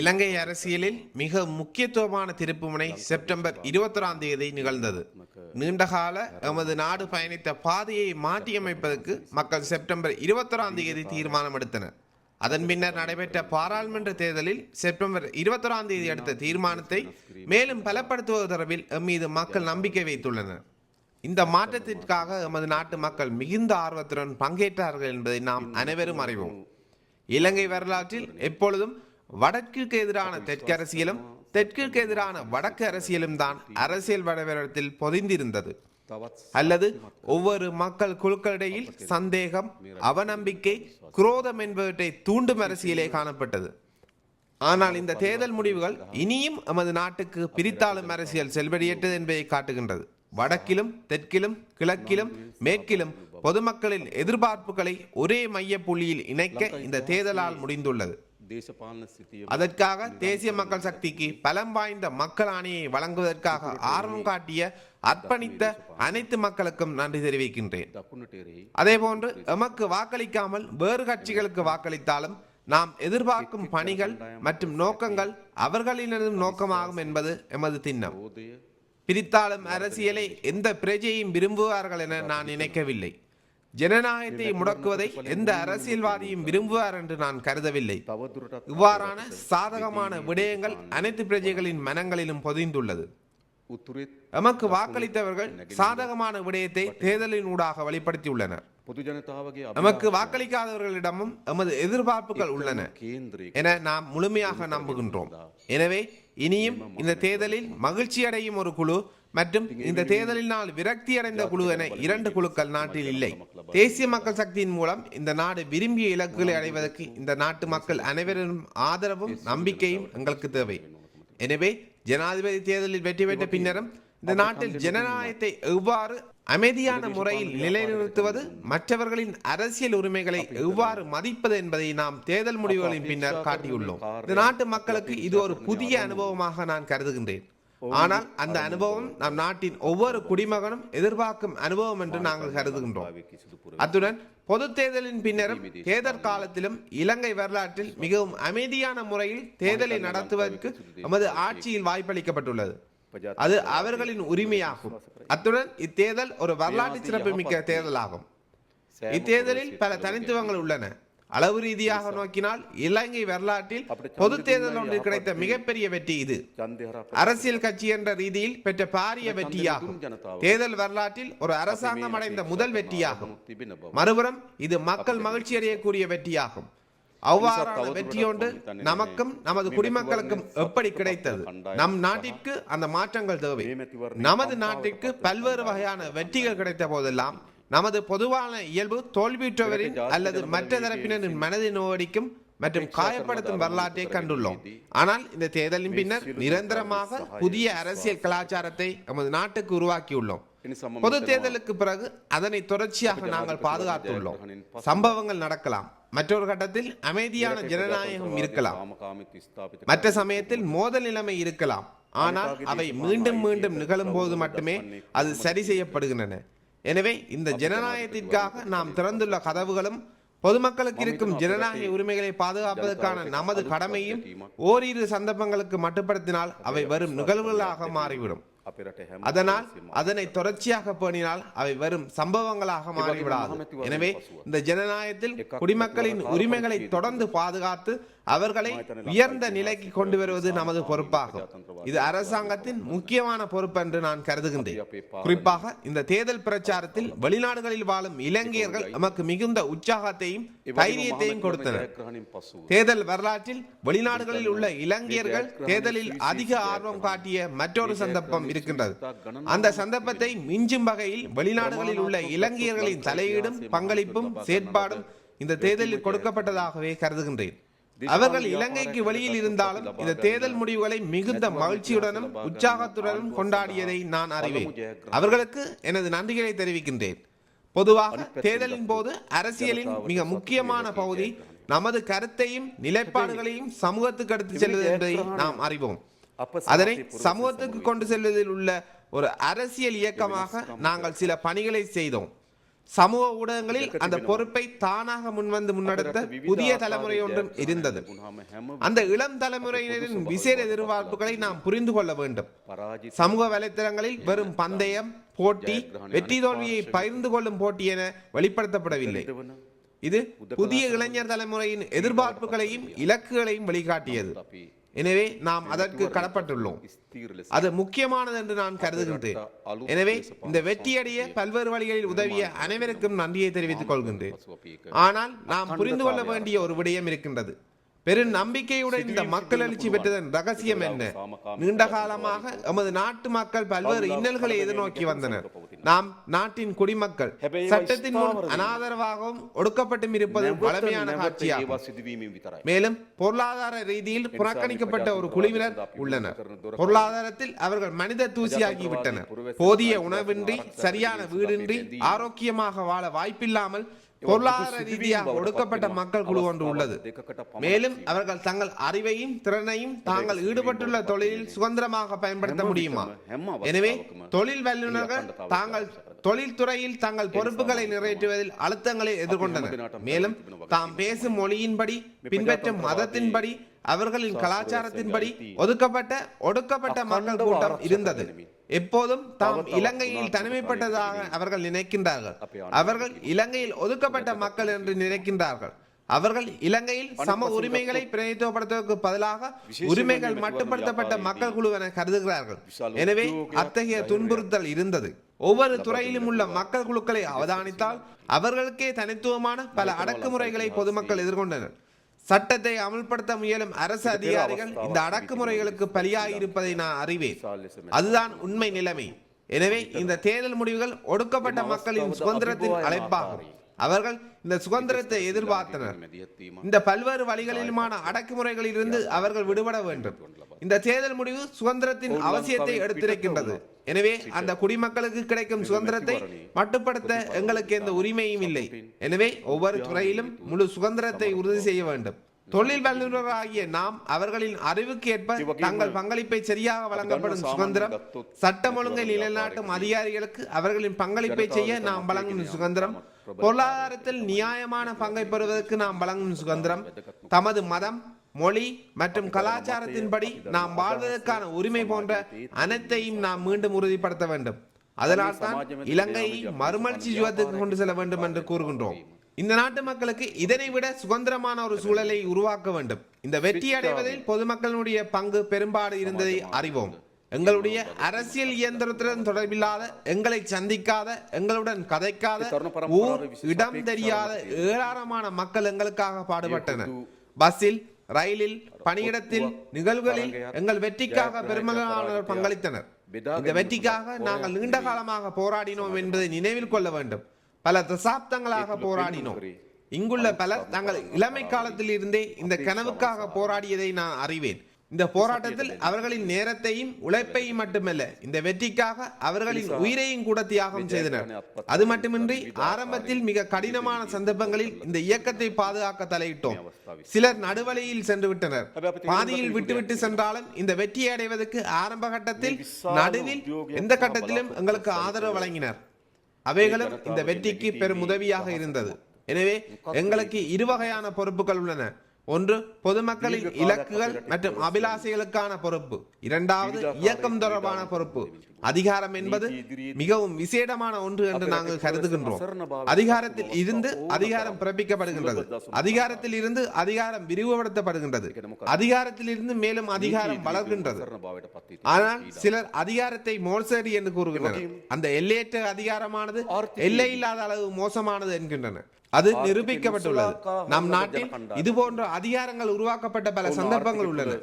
இலங்கை அரசியலில் மிக முக்கியத்துவமான திருப்புமுனை செப்டம்பர் இருபத்தொராம் தேதி நிகழ்ந்தது. நீண்டகால எமது நாடு பயணித்த பாதையை மாற்றியமைப்பதற்கு மக்கள் செப்டம்பர் இருபத்தொராம் தேதி தீர்மானம் எடுத்தனர் அதன் பின்னர் நடைபெற்ற பாராளுமன்ற தேர்தலில் செப்டம்பர் இருபத்தொராம் தேதி எடுத்த தீர்மானத்தை மேலும் பலப்படுத்துவது தொடர்பில் எம் மீது மக்கள் நம்பிக்கை வைத்துள்ளனர். இந்த மாற்றத்திற்காக எமது நாட்டு மக்கள் மிகுந்த ஆர்வத்துடன் பங்கேற்றார்கள் என்பதை நாம் அனைவரும் அறிவோம். இலங்கை வரலாற்றில் எப்பொழுதும் வடக்கிற்கு எதிரான தெற்கு அரசியலும் தெற்கிற்கு எதிரான வடக்கு அரசியலும் தான் அரசியல் வடவேரத்தில் பொதிந்திருந்தது. அல்லது ஒவ்வொரு மக்கள் குழுக்களிடையில் சந்தேகம் அவநம்பிக்கை குரோதம் என்பவற்றை தூண்டும் அரசியலே காணப்பட்டது. ஆனால் இந்த தேர்தல் முடிவுகள் இனியும் எமது நாட்டுக்கு பிரித்தாளும் அரசியல் செல்வடியற்றது என்பதை காட்டுகின்றது. வடக்கிலும் தெற்கிலும் கிழக்கிலும் மேற்கிலும் பொதுமக்களின் எதிர்பார்ப்புகளை ஒரே மைய புள்ளியில் இணைக்க இந்த தேர்தலால் முடிந்துள்ளது. அதற்காக தேசிய மக்கள் சக்திக்கு பலம் வாய்ந்த மக்கள் ஆணையை வழங்குவதற்காக ஆர்வம் காட்டிய அர்ப்பணித்த அனைத்து மக்களுக்கும் நன்றி தெரிவிக்கின்றேன். அதே போன்று எமக்கு வாக்களிக்காமல் வேறு கட்சிகளுக்கு வாக்களித்தாலும் நாம் எதிர்பார்க்கும் பணிகள் மற்றும் நோக்கங்கள் அவர்களினதும் நோக்கமாகும் என்பது எமது திண்ணம். பிரித்தாலும் அரசியலை எந்த பிரஜையும் விரும்புவார்கள் என நான் நினைக்கவில்லை. ஜனநாயகத்தை முடக்குவதை எந்த அரசியல்வாதியும் விரும்புவார் என்று நான் கருதவில்லை. இவ்வாறான சாதகமான விடயங்கள் அனைத்து பிரஜைகளின் மனங்களிலும் பொதிந்துள்ளது. எமக்கு வாக்களித்தவர்கள் சாதகமான விடயத்தை தேர்தலின் ஊடாக வெளிப்படுத்தியுள்ளனர். நமக்கு வாக்களிக்காதவர்களிடமும் எமது எதிர்பார்ப்புகள் உள்ளன என நாம் முழுமையாக நம்புகின்றோம். எனவே இனியும் இந்த தேர்தலில் மகிழ்ச்சி அடையும் ஒரு குழு மற்றும் இந்த தேர்தலினால் விரக்தி அடைந்த குழு என இரண்டு குழுக்கள் நாட்டில் இல்லை. தேசிய மக்கள் சக்தியின் மூலம் இந்த நாடு விரும்பிய இலக்குகளை அடைவதற்கு இந்த நாட்டு மக்கள் அனைவரும் ஆதரவும் நம்பிக்கையும் எங்களுக்கு தேவை. எனவே ஜனாதிபதி தேர்தலில் வெற்றி பெற்ற பின்னரும் இந்த நாட்டில் ஜனநாயகத்தை எவ்வாறு அமைதியான முறையில் நிலைநிறுத்துவது மற்றவர்களின் அரசியல் உரிமைகளை எவ்வாறு மதிப்பது என்பதை நாம் தேர்தல் முடிவுகளின் பின்னர் காட்டியுள்ளோம். இந்த நாட்டு மக்களுக்கு இது ஒரு புதிய அனுபவமாக நான் கருதுகின்றேன். ஆனால் அந்த அனுபவம் நம் நாட்டின் ஒவ்வொரு குடிமகனும் எதிர்பார்க்கும் அனுபவம் என்று நாங்கள் கருதுகின்றோம். அத்துடன் பொது தேர்தலின் பின்னரும் தேர்தல் காலத்திலும் இலங்கை வரலாற்றில் மிகவும் அமைதியான முறையில் தேர்தலை நடத்துவதற்கு நமது ஆட்சியில் வாய்ப்பளிக்கப்பட்டுள்ளது. அது அவர்களின் உரிமையாகும். அத்துடன் இத்தேர்தல் ஒரு வரலாற்று சிறப்பு சிறப்புமிக்க தேர்தலாகும். இத்தேர்தலில் பல தனித்துவங்கள் உள்ளன. அளவு ரீதியாக நோக்கினால் இலங்கை வரலாற்றில் பொது தேர்தல் ஒன்றில் கிடைத்த மிகப்பெரிய வெற்றி இது. அரசியல் கட்சி என்ற ரீதியில் பெற்ற பாரிய வெற்றியாகும். தேர்தல் வரலாற்றில் ஒரு அரசாங்கம் அடைந்த முதல் வெற்றியாகும். மறுபுறம் இது மக்கள் மகிழ்ச்சி அடையக்கூடிய வெற்றியாகும். அவ்வாறான வெற்றியொன்று நமக்கும் நமது குடிமக்களுக்கும் எப்படி கிடைத்தது? நம் நாட்டிற்கு அந்த மாற்றங்கள் தேவை. நமது நாட்டிற்கு பல்வேறு வகையான வெற்றிகள் கிடைத்த போதெல்லாம் நமது பொதுவான இயல்பு தோல்வியுற்றவரின் அல்லது மற்ற தரப்பினரின் மனதின் ஓடிக்கும் மற்றும் காயப்படுத்தும் வரலாற்றை கண்டுள்ளோம். ஆனால் இந்த தேர்தலின் பின்னர் நிரந்தரமாக புதிய அரசியல் கலாச்சாரத்தை நமது நாட்டுக்கு உருவாக்கியுள்ளோம். பொது தேர்தலுக்கு பிறகு அதனை தொடர்ச்சியாக நாங்கள் பாதுகாத்துள்ளோம். சம்பவங்கள் நடக்கலாம். மற்றொரு கட்டத்தில் அமைதியான ஜனநாயகம் இருக்கலாம். மற்ற சமயத்தில் மோதல் நிலைமை இருக்கலாம். ஆனால் அவை மீண்டும் மீண்டும் நிகழும் போது மட்டுமே அது சரி செய்யப்படுகின்றன. எனவே இந்த ஜனநாயகத்திற்காக நாம் திறந்துள்ள கதவுகளும் பொதுமக்களுக்கு இருக்கும் ஜனநாயக உரிமைகளை பாதுகாப்பதற்கான நமது கடமையும் ஓரிரு சந்தர்ப்பங்களுக்கு மட்டுப்படுத்தினால் அவை வரும் நிகழ்வுகளாக மாறிவிடும். அதனால் அதனை தொடர்ச்சியாக பேணினால் அவை வரும் சம்பவங்களாக மாறிவிடாது. எனவே இந்த ஜனநாயகத்தில் குடிமக்களின் உரிமைகளை தொடர்ந்து பாதுகாத்து அவர்களை உயர்ந்த நிலைக்கு கொண்டு வருவது நமது பொறுப்பாகும். இது அரசாங்கத்தின் முக்கியமான பொறுப்பு என்று நான் கருதுகின்றேன். குறிப்பாக இந்த தேர்தல் பிரச்சாரத்தில் வெளிநாடுகளில் வாழும் இலங்கையர்கள் நமக்கு மிகுந்த உற்சாகத்தையும் தைரியத்தையும் கொடுத்தனர். தேர்தல் வரலாற்றில் வெளிநாடுகளில் உள்ள இலங்கையர்கள் தேர்தலில் அதிக ஆர்வம் காட்டிய மற்றொரு சந்தர்ப்பம் இருக்கின்றது. அந்த சந்தர்ப்பத்தை மிஞ்சும் வகையில் வெளிநாடுகளில் உள்ள இலங்கையர்களின் தலையீடும் பங்களிப்பும் செயற்பாடும் இந்த தேர்தலில் கொடுக்கப்பட்டதாகவே கருதுகின்றேன். அவர்கள் இலங்கைக்கு வெளியில் இருந்தாலும் இந்த தேர்தல் முடிவுகளை மிகுந்த மகிழ்ச்சியுடனும் உற்சாகத்துடனும் கொண்டாடியதை நான் அறிவேன். அவர்களுக்கு எனது நன்றிகளை தெரிவிக்கின்றேன். பொதுவாக தேர்தலின் போது அரசியலின் மிக முக்கியமான பகுதி நமது கருத்தையும் நிலைப்பாடுகளையும் சமூகத்துக்கு எடுத்துச் செல்வது என்பதை நாம் அறிவோம். அதனை சமூகத்துக்கு கொண்டு செல்வதில் உள்ள ஒரு அரசியல் இயக்கமாக நாங்கள் சில பணிகளை செய்தோம். சமூக ஊடகங்களில் அந்த பொறுப்பை தானாக முன்வந்து முன்னெடுத்த புதிய தலைமுறை ஒன்றும் இருந்தது. அந்த இளம் தலைமுறையினரின் விசேட எதிர்பார்ப்புகளை நாம் புரிந்து கொள்ள வேண்டும். சமூக வலைத்தளங்களில் வெறும் பந்தயம் போட்டி வெற்றி தோல்வியை பகிர்ந்து கொள்ளும் போட்டி என வெளிப்படுத்தப்படவில்லை. இது புதிய இளைஞர் தலைமுறையின் எதிர்பார்ப்புகளையும் இலக்குகளையும் வழிகாட்டியது. எனவே நாம் அதற்கு கடப்பட்டுள்ளோம். அது முக்கியமானது என்று நான் கருதுகின்றேன். எனவே இந்த வெற்றியடைய பல்வேறு வழிகளில் உதவிய அனைவருக்கும் நன்றியை தெரிவித்துக் கொள்கின்றேன். ஆனால் நாம் புரிந்து கொள்ள வேண்டிய ஒரு விடயம் இருக்கின்றது. பெரும் நம்பிக்கையுடன் இந்த மக்கள் எழுச்சி பெற்றதன் ரகசியம் என்ன? நீண்ட காலமாக எமது நாட்டு மக்கள் பல்வேறு இன்னல்களை எதிர்நோக்கி வந்தனர். நாம் நாட்டின் குடிமக்கள் சட்டத்தின் முன் அனாதரவாகவும் ஒடுக்கப்பட்டும் இருப்பது பழமையான காட்சியாகும். மேலும் பொருளாதார ரீதியில் புறக்கணிக்கப்பட்ட ஒரு குழுவினர் உள்ளனர். பொருளாதாரத்தில் அவர்கள் மனித தூசியாகிவிட்டனர் போதிய உணவின்றி சரியான வீடின்றி ஆரோக்கியமாக வாழ வாய்ப்பில்லாமல் பொருளாதார ரீதியாக ஒடுக்கப்பட்ட மக்கள் குழு ஒன்று உள்ளது. மேலும் அவர்கள் தங்கள் அறிவையும் திறனையும் தாங்கள் ஈடுபட்டுள்ள தொழிலில் சுதந்திரமாக பயன்படுத்த முடியுமா? எனவே தொழில் வல்லுநர்கள் தாங்கள் தொழில்துறையில் தங்கள் பொறுப்புகளை நிறைவேற்றுவதில் அழுத்தங்களை எதிர்கொண்டனர். மேலும் தாம் பேசும் மொழியின்படி பின்பற்றும் மதத்தின்படி அவர்களின் கலாச்சாரத்தின்படி ஒதுக்கப்பட்ட ஒடுக்கப்பட்ட மக்கள் கூட்டம் இருந்தது. எப்போதும் தாம் இலங்கையில் தனிமைப்பட்டதாக அவர்கள் நினைக்கின்றார்கள். அவர்கள் இலங்கையில் ஒதுக்கப்பட்ட மக்கள் என்று நினைக்கின்றார்கள். அவர்கள் இலங்கையில் சம உரிமைகளை பிரதிநிதித்துவப்படுத்துவதற்கு பதிலாக உரிமைகள் மட்டுப்படுத்தப்பட்ட மக்கள் குழு என கருதுகிறார்கள் எனவே அத்தகைய துன்புறுத்தல் இருந்தது. ஒவ்வொரு துறையிலும் உள்ள மக்கள் குழுக்களை அவதானித்தால் அவர்களுக்கே தனித்துவமான பல அடக்குமுறைகளை பொதுமக்கள் எதிர்கொண்டனர். சட்டத்தை அமல்படுத்த முயலும் அரசு அதிகாரிகள் இந்த அடக்குமுறைகளுக்கு பலியாகியிருப்பதை நான் அறிவேன். அதுதான் உண்மை நிலைமை. எனவே இந்த தேர்தல் முடிவுகள் ஒடுக்கப்பட்ட மக்களின் சுதந்திரத்தின் அழைப்பாகும். அவர்கள் இந்த சுதந்திரத்தை எதிர்பார்த்தனர். இந்த பல்வேறு வழிகளிலுமான அடக்குமுறைகளிலிருந்து அவர்கள் விடுபட வேண்டும். இந்த தேர்தல் முடிவு சுதந்திரத்தின் அவசியத்தை எடுத்துரைக்கின்றது. எனவே அந்த குடிமக்களுக்கு கிடைக்கும் சுதந்திரத்தை மட்டுப்படுத்த எங்களுக்கு எந்த உரிமையும் இல்லை. எனவே ஒவ்வொரு துறையிலும் முழு சுதந்திரத்தை உறுதி செய்ய வேண்டும். தொழில் வல்லுநராகிய நாம் அவர்களின் அறிவுக்கு ஏற்ப தங்கள் பங்களிப்பை சரியாக வழங்கப்படும் சுதந்திரம். சட்டம் ஒழுங்கை நிலைநாட்டும் அதிகாரிகளுக்கு அவர்களின் பங்களிப்பை செய்ய நாம் வழங்கும் சுதந்திரம். பொருளாதாரத்தில் நியாயமான பங்கை பெறுவதற்கு நாம் வழங்கும் சுதந்திரம். தமது மதம் மொழி மற்றும் கலாச்சாரத்தின்படி நாம் வாழ்வதற்கான உரிமை போன்ற அனைத்தையும் நாம் மீண்டும் உறுதிப்படுத்த வேண்டும். அதனால்தான் இலங்கையை மறுமலர்ச்சி யுகத்துக்கு கொண்டு செல்ல வேண்டும் என்று கூறுகின்றோம். இந்த நாட்டு மக்களுக்கு இதனை விட சுதந்திரமான ஒரு சூழலை உருவாக்க வேண்டும். இந்த வெற்றி அடைவதில் பொதுமக்களுடைய பங்கு பெரும்பாடு இருந்ததை அறிவோம். எங்களுடைய அரசியல் இயந்திரத்துடன் தொடர்பில்லாத எங்களை சந்திக்காத எங்களுடன் கதைக்காத ஊர் இடம் தெரியாத ஏராளமான மக்கள் எங்களுக்காக பாடுபட்டனர். பஸ்ஸில் ரயிலில் பணியிடத்தில் நிகழ்வுகளில் எங்கள் வெற்றிக்காக பெரும்பாலானோர் பங்களித்தனர். இந்த வெற்றிக்காக நாங்கள் நீண்ட காலமாக போராடினோம் என்பதை நினைவில் கொள்ள வேண்டும். பல தசாப்தங்களாக போராடினோம். இங்குள்ள பலர் தங்கள் இளமை காலத்தில் இருந்தே இந்த கனவுக்காக போராடியதை நான் அறிவேன். இந்த போராட்டத்தில் அவர்களின் நேரத்தையும் உழைப்பையும் மட்டுமல்ல இந்த வெற்றிக்காக அவர்களின் உயிரையும் கூட தியாகம் செய்தனர். அது மட்டுமின்றி ஆரம்பத்தில் மிக கடினமான சந்தர்ப்பங்களில் இந்த இயக்கத்தை பாதுகாக்க தலையிட்டோம். சிலர் நடுவழியில் சென்று விட்டனர். பாதியில் விட்டுவிட்டு சென்றாலும் இந்த வெற்றியை அடைவதற்கு ஆரம்ப கட்டத்தில் நடுவில் எந்த கட்டத்திலும் எங்களுக்கு ஆதரவு வழங்கினர். அவைகளும் இந்த வெற்றிக்கு பெரும் உதவியாக இருந்தது. எனவே எங்களுக்கு இருவகையான பொறுப்புகள் உள்ளன. ஒன்று பொதுமக்களின் இலக்குகள் மற்றும் அபிலாசைகளுக்கான பொறுப்பு. இரண்டாவது இயக்கம் தொடர்பான பொறுப்பு. அதிகாரம் என்பது மிகவும் விசேடமான ஒன்று என்று நாங்கள் கருதுகின்றோம். அதிகாரத்தில் இருந்து அதிகாரம் பிறப்பிக்கப்படுகின்றது. அதிகாரத்தில் இருந்து அதிகாரம் விரிவுபடுத்தப்படுகின்றது. அதிகாரத்தில் இருந்து மேலும் அதிகாரம் வளர்கின்றது. ஆனால் சிலர் அதிகாரத்தை மோசடி என்று கூறுகின்றனர். அந்த எல்லையற்ற அதிகாரமானது எல்லை இல்லாத அளவு மோசமானது என்கின்றனர். அது நிரூபிக்கப்பட்டுள்ளது. நம் நாட்டில் இது போன்ற அதிகாரங்கள் உருவாக்கப்பட்ட பல சந்தர்ப்பங்கள் உள்ளன.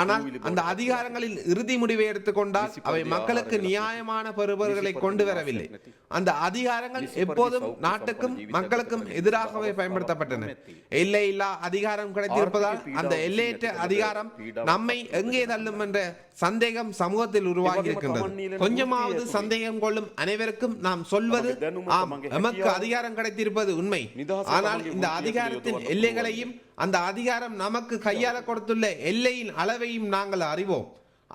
ஆனால் அந்த அதிகாரங்களில் இறுதி முடிவை எடுத்துக்கொண்டால் அவை மக்களுக்கு நியாயமான பெறுபவர்களை கொண்டு வரவில்லை அந்த அதிகாரங்கள் எப்போதும் நாட்டுக்கும் மக்களுக்கும் எதிராகவே பயன்படுத்தப்பட்டன. எல்லை இல்லா அதிகாரம் கிடைத்திருப்பதால் அந்த எல்லையற்ற அதிகாரம் நம்மை எங்கே தள்ளும் என்ற சந்தேகம் சமூகத்தில் உருவாகி இருக்கின்றது. கொஞ்சமாவது சந்தேகம் கொள்ளும் அனைவருக்கும் நாம் சொல்வது ஆம் எமக்கு அதிகாரம் கிடைத்திருப்பது உண்மை. ஆனால் இந்த அதிகாரத்தின் எல்லைகளையும் அந்த அதிகாரம் நமக்கு கையாள கொடுத்துள்ள எல்லையின் அளவையும் நாங்கள் அறிவோம்.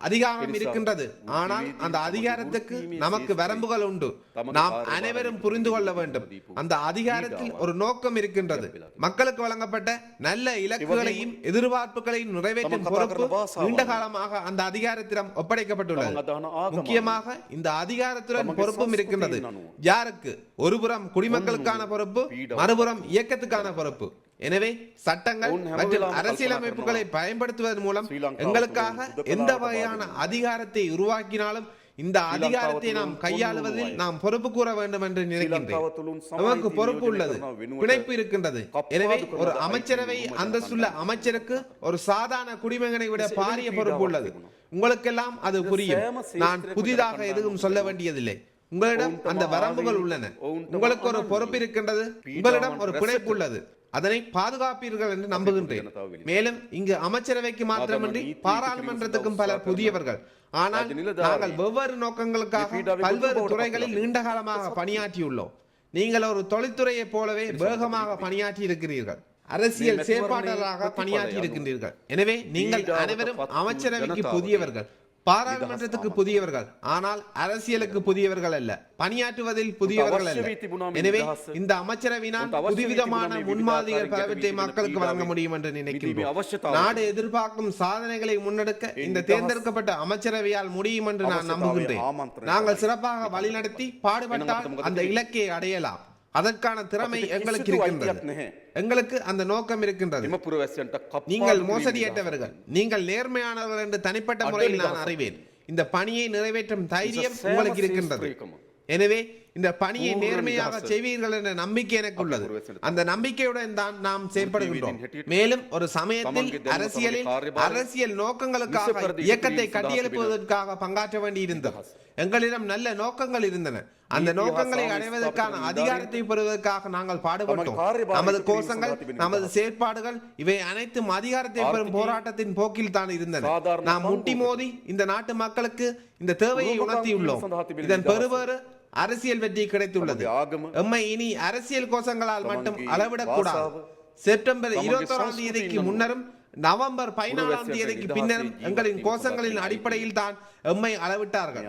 அதிகாரம் இருக்கின்றது. ஆனால் அந்த அதிகாரத்துக்கு நமக்கு வரம்புகள் உண்டு. நாம் அனைவரும் புரிந்து கொள்ள வேண்டும். அந்த அதிகாரத்தில் ஒரு நோக்கம் இருக்கின்றது. மக்களுக்கு வழங்கப்பட்ட நல்ல இலக்குகளையும் எதிர்பார்ப்புகளையும் நிறைவேற்றும் பொறுப்பு நீண்ட காலமாக அந்த அதிகாரத்திடம் ஒப்படைக்கப்பட்டுள்ளது. முக்கியமாக இந்த அதிகாரத்துடன் பொறுப்பும் இருக்கின்றது. யாருக்கு? ஒருபுறம் குடிமக்களுக்கான பொறுப்பு மறுபுறம் இயக்கத்துக்கான பொறுப்பு. எனவே சட்டங்கள் மற்றும் அரசியலமைப்புகளை பயன்படுத்துவதன் மூலம் எங்களுக்காக எந்த வகையான அதிகாரத்தை உருவாக்கினாலும் இந்த அதிகாரத்தை நாம் கையாளுவதில் நாம் பொறுப்பு கூற வேண்டும் என்று நினைக்கின்றேன். நமக்கு பொறுப்பு உள்ளது. பிணைப்பு இருக்கின்றது. எனவே ஒரு அமைச்சரவை அந்தஸ்துள்ள அமைச்சருக்கு ஒரு சாதாரண குடிமகனை விட பாரிய பொறுப்பு உள்ளது. உங்களுக்கெல்லாம் அது புரியும். நான் புதிதாக எதுவும் சொல்ல வேண்டியதில்லை. உங்களிடம் அந்த வரம்புகள் உள்ளன. உங்களுக்கு ஒரு பொறுப்பு இருக்கின்றது. உங்களிடம் ஒரு பிணைப்பு உள்ளது. அதனை பாதுகாப்பீர்கள் என்று நம்புகின்றேன். மேலும் இங்கு அமைச்சரவைக்கு மாத்திரமின்றி பாராளுமன்றத்துக்கும் பல புதியவர்கள். ஆனால் நாங்கள் வெவ்வேறு நோக்கங்களுக்காக பல்வேறு துறைகளில் நீண்ட காலமாக பணியாற்றியுள்ளோம். நீங்கள் ஒரு தொழில்துறையைப் போலவே வேகமாக பணியாற்றி இருக்கிறீர்கள். அரசியல் செயற்பாட்டாளராக பணியாற்றி இருக்கின்றீர்கள் எனவே நீங்கள் அனைவரும் அமைச்சரவைக்கு புதியவர்கள். பாராளுமன்றத்துக்கு புதியவர்கள். ஆனால் அரசியலுக்கு புதியவர்கள் அல்ல. பணியாற்றுவதில் புதியவர்கள் அல்ல. எனவே இந்த அமைச்சரவினால் புதுவிதமான முன்மாதிரிகள் பலவற்றை மக்களுக்கு வழங்க முடியும் என்று நினைக்கின்றோம். நாடு எதிர்பார்க்கும் சாதனைகளை முன்னெடுக்க இந்த தேர்ந்தெடுக்கப்பட்ட அமைச்சரவையால் முடியும் என்று நான் நம்புகின்றேன். நாங்கள் சிறப்பாக வழிநடத்தி பாடுபட்டால் அந்த இலக்கை அடையலாம். அதற்கான திறமை எங்களுக்கு இருக்கின்றது. எங்களுக்கு அந்த நோக்கம் இருக்கின்றது. நீங்கள் மோசடியேற்றவர்கள். நீங்கள் நேர்மையானவர்கள் என்று தனிப்பட்ட முறையில் நான் அறிவேன். இந்த பணியை நிறைவேற்றும் தைரியம் உங்களுக்கு இருக்கின்றது. எனவே இந்த பணியை நேர்மையாக செய்வீர்கள் என்ற நம்பிக்கை எனக்கு உள்ளது. அந்த நம்பிக்கையுடன் தான் நாம் செயல்படுகின்றோம் மேலும் ஒரு சமயத்தில் அரசியலில் அரசியல் நோக்கங்களுக்காக இயக்கத்தை கட்டியெழுப்புவதற்காக பங்காற்ற வேண்டியிருந்தது. எங்களிடம் நல்ல நோக்கங்கள் இருந்தன. அந்த நோக்கங்களை அடைவதற்கான அதிகாரத்தை பெறுவதற்காக நாங்கள் பாடுபட்டோம். நமது கோஷங்கள் நமது செயற்பாடுகள் இவை அனைத்தும் அதிகாரத்தை பெறும் போராட்டத்தின் போக்கில் தான் இருந்தன. நாம் முட்டி மோதி இந்த நாட்டு மக்களுக்கு இந்த தேவையை உணர்த்தியுள்ளோம். இதன் பெறுவேறு அரசியல் வெற்றி கிடைத்துள்ளது. எம்மை இனி அரசியல் கோஷங்களால் மட்டும் அளவிடக்கூடாது. செப்டம்பர் இருபத்தோராம் தேதிக்கு முன்னரும் நவம்பர் பதினாலாம் தேதிக்கு பின்னரும் எங்களின் கோஷங்களின் அடிப்படையில் தான் எம்மை அளவிட்டார்கள்.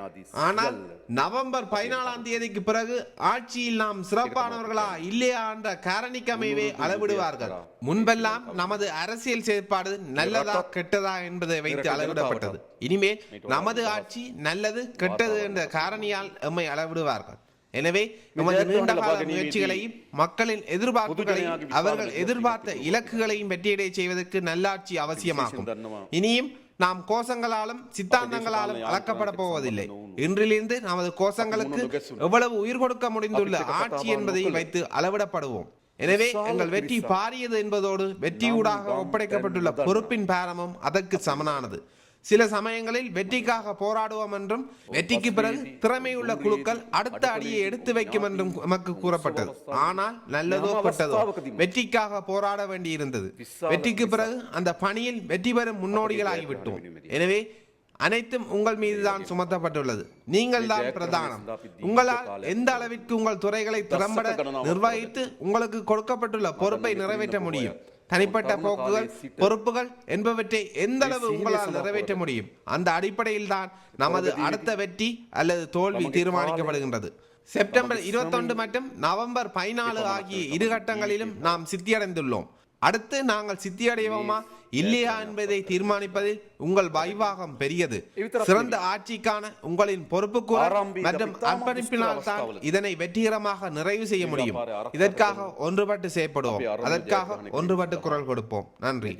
ஆனால் நவம்பர் பதினாலாம் தேதிக்கு பிறகு ஆட்சியில் நாம் சிறப்பானவர்களா இல்லையா என்ற காரணிக்கமைவே அளவிடுவார்கள். முன்பெல்லாம் நமது அரசியல் செயற்பாடு நல்லதா கெட்டதா என்பதை வைத்து அளவிடப்பட்டது. இனிமேல் நமது ஆட்சி நல்லது கெட்டது என்ற காரணியால் எம்மை அளவிடுவார்கள். எனவே நமது நீண்டகால முயற்சிகளையும் மக்களின் எதிர்பார்ப்புகளையும் அவர்கள் எதிர்பார்த்த இலக்குகளையும் வெற்றியடைய செய்வதற்கு நல்லாட்சி அவசியமாகும். இனியும் நாம் கோஷங்களாலும் சித்தாந்தங்களாலும் அளக்கப்பட போவதில்லை. இன்றிலிருந்து நமது கோஷங்களுக்கு எவ்வளவு உயிர் கொடுக்க முடிந்துள்ள ஆட்சி என்பதை வைத்து அளவிடப்படுவோம். எனவே எங்கள் வெற்றி பாரியது என்பதோடு வெற்றியூடாக ஒப்படைக்கப்பட்டுள்ள பொறுப்பின் பாரமும் அதற்கு சமனானது. சில சமயங்களில் வெற்றிக்காக போராடுவோம் என்றும் வெற்றிக்கு பிறகு திறமையுள்ள குழுக்கள் அடுத்த அடியை எடுத்து வைக்கும் என்றும் நமக்கு கூறப்பட்டது. ஆனால் நல்லதோ கெட்டதோ வெற்றிக்காக போராட வேண்டியிருந்தது. வெற்றிக்கு பிறகு அந்த பணியில் வெற்றி பெறும் முன்னோடிகளாகிவிட்டோம் எனவே அனைத்தும் உங்கள் மீதுதான் சுமத்தப்பட்டுள்ளது. நீங்கள் தான் பிரதானம். உங்களால் எந்த அளவிற்கு உங்கள் துறைகளை திறம்பட நிர்வகித்து உங்களுக்கு கொடுக்கப்பட்டுள்ள பொறுப்பை நிறைவேற்ற முடியும். தனிப்பட்ட போக்குகள் பொறுப்புகள் என்பவற்றை எந்த அளவு உங்களால் நிறைவேற்ற முடியும்? அந்த அடிப்படையில் தான் நமது அடுத்த வெற்றி அல்லது தோல்வி தீர்மானிக்கப்படுகின்றது. செப்டம்பர் இருபத்தொன்று மற்றும் நவம்பர் பதினாலு ஆகிய இரு கட்டங்களிலும் நாம் சித்தியடைந்துள்ளோம். அடுத்து நாங்கள் சித்தி அடைவோமா இல்லையா என்பதை தீர்மானிப்பதில் உங்கள் வைவாகம் பெரியது. சிறந்த ஆட்சிக்கான உங்களின் பொறுப்பு மற்றும் அர்ப்பணிப்பினால் தான் இதனை வெற்றிகரமாக நிறைவு செய்ய முடியும். இதற்காக ஒன்றுபட்டு செயற்படுவோம். அதற்காக ஒன்றுபட்டு குரல் கொடுப்போம். நன்றி.